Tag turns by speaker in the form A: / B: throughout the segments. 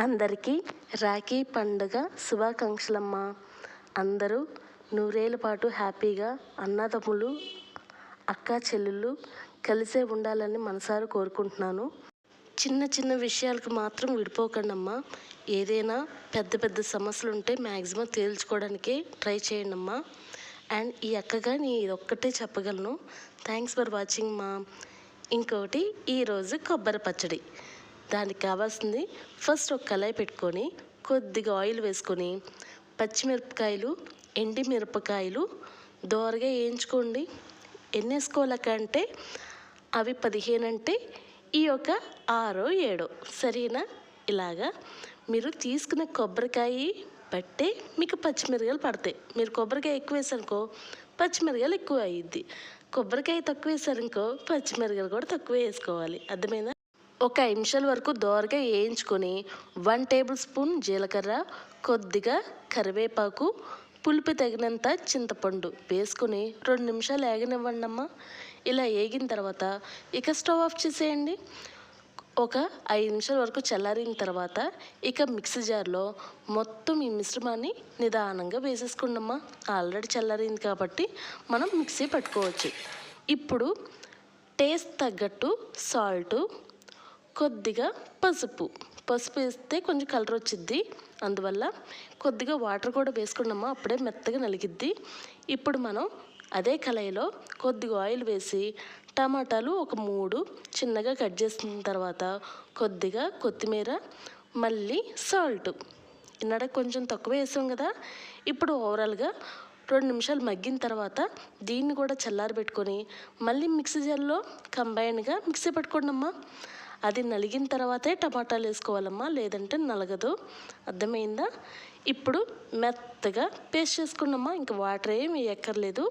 A: అందరికీ రాఖీ పండుగ శుభాకాంక్షలమ్మా. అందరూ నూరేళ్ళ పాటు హ్యాపీగా అన్నదమ్ములు అక్క చెల్లెళ్ళు కలిసే ఉండాలని మనసారా కోరుకుంటున్నాను. చిన్న చిన్న విషయాలకు మాత్రం విడిపోకండమ్మా. ఏదైనా పెద్ద పెద్ద సమస్యలు ఉంటే మ్యాక్సిమం తేల్చుకోవడానికి ట్రై చేయండమ్మా. అండ్ ఈ అక్కగా నేను ఇది ఒక్కటే చెప్పగలను. థ్యాంక్స్ ఫర్ వాచింగ్ మా. ఇంకోటి ఈరోజు కొబ్బరి పచ్చడి. దానికి కావాల్సింది ఫస్ట్ ఒక కళాయి పెట్టుకొని కొద్దిగా ఆయిల్ వేసుకొని పచ్చిమిరపకాయలు ఎండి మిరపకాయలు దోరగా వేయించుకోండి. ఎన్ని వేసుకోవాలకంటే అవి పదిహేను అంటే ఈ యొక్క ఆరో ఏడో. సరేనా? ఇలాగా మీరు తీసుకున్న కొబ్బరికాయ బట్టే మీకు పచ్చిమిరకాయలు పడతాయి. మీరు కొబ్బరికాయ ఎక్కువ వేసారనుకో పచ్చిమిరకాయలు ఎక్కువ అయ్యిద్ది కొబ్బరికాయ తక్కువ వేసారనుకో పచ్చిమిరకాయలు కూడా తక్కువ వేసుకోవాలి. అర్థమైందా? ఒక ఐదు నిమిషాల వరకు దోరగా వేయించుకొని వన్ టేబుల్ స్పూన్ జీలకర్ర కొద్దిగా కరివేపాకు పులుపు తగినంత చింతపండు వేసుకొని రెండు నిమిషాలు ఏగనివ్వండి అమ్మా. ఇలా వేగిన తర్వాత ఇక స్టవ్ ఆఫ్ చేసేయండి. ఒక ఐదు నిమిషాల వరకు చల్లారిన తర్వాత ఇక మిక్సీ జార్లో మొత్తం ఈ మిశ్రమాన్ని నిదానంగా వేసేసుకోండమ్మా ఆల్రెడీ చల్లారింది కాబట్టి మనం మిక్సీ పట్టుకోవచ్చు. ఇప్పుడు టేస్ట్ తగ్గట్టు సాల్టు కొద్దిగా పసుపు. పసుపు వేస్తే కొంచెం కలర్ వచ్చిద్ది. అందువల్ల కొద్దిగా వాటర్ కూడా వేసుకున్నామా అప్పుడే మెత్తగా నలిగిద్ది. ఇప్పుడు మనం అదే కళాయిలో కొద్దిగా ఆయిల్ వేసి టమాటాలు ఒక మూడు చిన్నగా కట్ చేసిన తర్వాత కొద్దిగా కొత్తిమీర మళ్ళీ సాల్ట్ ఇన్నడ కొంచెం తక్కువ వేసాం కదా. ఇప్పుడు ఓవరాల్గా రెండు నిమిషాలు మగ్గిన తర్వాత దీన్ని కూడా చల్లారబెట్టుకొని మళ్ళీ మిక్సీ జార్లో కంబైన్గా మిక్సీ పెట్టుకోండి అమ్మా అది నలిగిన తర్వాతే టమాటాలు వేసుకోవాలమ్మా లేదంటే నలగదు. అర్థమైందా? ఇప్పుడు మెత్తగా పేస్ట్ చేసుకున్నమ్మా ఇంకా వాటర్ ఏమి ఎక్కర్లేదు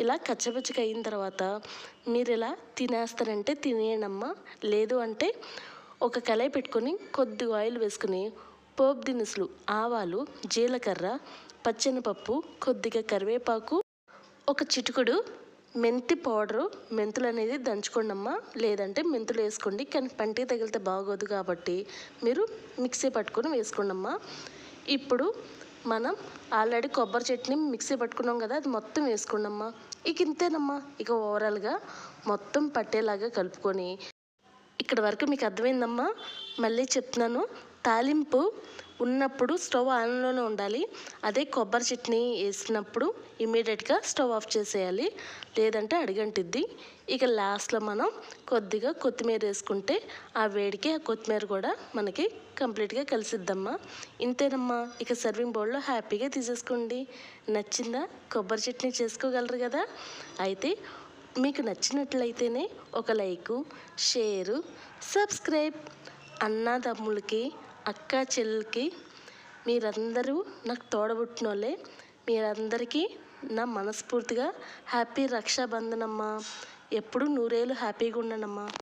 A: ఇలా కచ్చపచ్చగా అయిన తర్వాత మీరు ఇలా తినేస్తారంటే తినేయనమ్మా. లేదు అంటే ఒక కళాయి పెట్టుకొని కొద్దిగా ఆయిల్ వేసుకుని పోపు దినుసులు ఆవాలు జీలకర్ర పచ్చెనపప్పు కొద్దిగా కరివేపాకు ఒక చిటుకుడు మెంతి పౌడరు మెంతులు అనేది దంచుకోండి అమ్మా లేదంటే మెంతులు వేసుకోండి. కానీ పంటికి తగిలితే బాగోదు కాబట్టి మీరు మిక్సీ పట్టుకొని వేసుకోండి అమ్మా ఇప్పుడు మనం ఆల్రెడీ కొబ్బరి చట్నీ మిక్సీ పట్టుకున్నాం కదా అది మొత్తం వేసుకుండమ్మా. ఇక ఇంతేనమ్మా. ఇక ఓవరాల్గా మొత్తం పట్టేలాగా కలుపుకొని. ఇక్కడ వరకు మీకు అర్థమైందమ్మా. మళ్ళీ చెప్తున్నాను. తాలింపు ఉన్నప్పుడు స్టవ్ ఆన్లోనే ఉండాలి. అదే కొబ్బరి చట్నీ వేసినప్పుడు ఇమీడియట్గా స్టవ్ ఆఫ్ చేసేయాలి. లేదంటే అడిగంటిద్ది. ఇక లాస్ట్లో మనం కొద్దిగా కొత్తిమీర వేసుకుంటే ఆ వేడికి ఆ కొత్తిమీర కూడా మనకి కంప్లీట్గా కలిసిద్దమ్మా. ఇంతేనమ్మా. ఇక సర్వింగ్ బౌల్లో హ్యాపీగా తీసేసుకోండి. నచ్చిందా? కొబ్బరి చట్నీ చేసుకోగలరు కదా? అయితే మీకు నచ్చినట్లయితేనే ఒక లైకు షేరు సబ్స్క్రైబ్ అన్నదమ్ములకి అక్క చెల్లెలకి మీరందరూ నాకు తోడబుట్టిన వాళ్ళే మీరందరికీ నా మనస్ఫూర్తిగా హ్యాపీ రక్షాబంధనమ్మా. ఎప్పుడు నూరేళ్ళు హ్యాపీగా ఉండనమ్మా